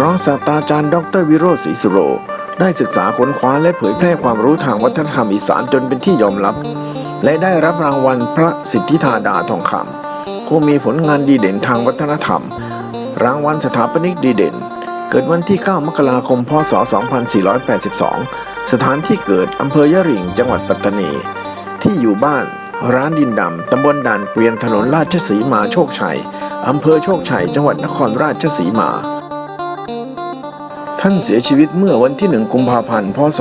รองศาสตราจารย์ดรวิโรจน์ศรีสุโร ได้ศึกษาค้นคว้าและเผยแพร่ความรู้ทางวัฒนธรรมอีสานจนเป็นที่ยอมรับ และได้รับรางวัลพระสิทธิธาดาทองคำผู้มีผลงานดีเด่นทางวัฒนธรรม รางวัลสถาปนิกดีเด่น เกิดวันที่ 9 มกราคม พศ 2482 สถานที่เกิดอำเภอยะริงจังหวัดปัตตานี ที่อยู่บ้านร้านดินดำตำบลด่านเกวียนถนนราชสีมาโชคชัยอำเภอโชคชัย จังหวัดนครราชสีมา ท่านเสียชีวิตเมื่อวันที่ 1 กุมภาพันธ์ พศ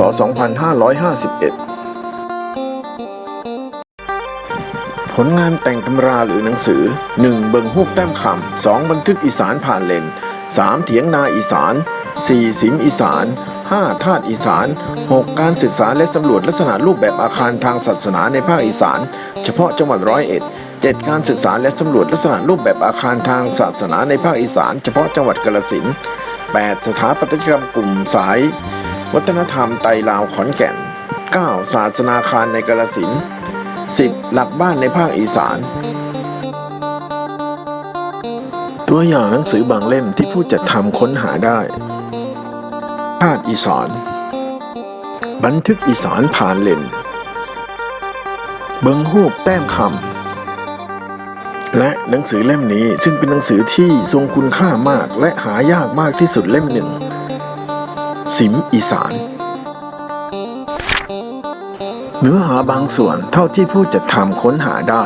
2551 ผลงานแต่งตำราหรือหนังสือ 1. เบิงฮูบแต้มคำ 2. บันทึกอีสานผ่านเลน 3. เถียงนาอีสาน 4. สิมอีสาน 5. ธาตุอีสาน 6. การศึกษาและสำรวจลักษณะรูปแบบอาคารทางศาสนาในภาคอีสาน เฉพาะจังหวัดร้อยเอ็ด 7. การศึกษาและสำรวจลักษณะรูปแบบอาคารทางศาสนาในภาคอีสาน เฉพาะจังหวัดกาฬสินธุ์ 8. สถาปัตยกรรมกลุ่มสาย วัฒนธรรมไตลาวขอนแก่น 9. ศาสนาคารในกาฬสิน 10. หลักบ้านในภาคอีสาน ตัวอย่างหนังสือบางเล่มที่ผู้จัดทำค้นหาได้ชาติอีสาน บันทึกอีสานผ่านเลนเบิงฮูบแต้มคำ และหนังสือเล่มนี้ซึ่งเป็นหนังสือที่ทรงคุณค่ามากและหายากมากที่สุดเล่มหนึ่ง สิมอีสาน เนื้อหาบางส่วนเท่าที่ผู้จัดทำค้นหาได้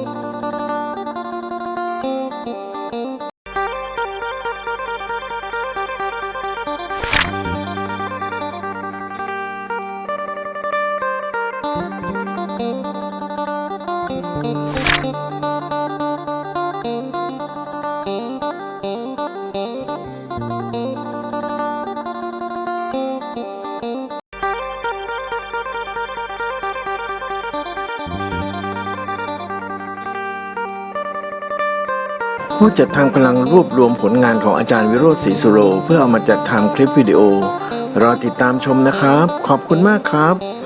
ผู้จัดทำกำลังรวบรวมผลงานของอาจารย์วิโรจน์ศรีสุโร เพื่อเอามาจัดทำคลิปวิดีโอ รอติดตามชมนะครับ ขอบคุณมากครับ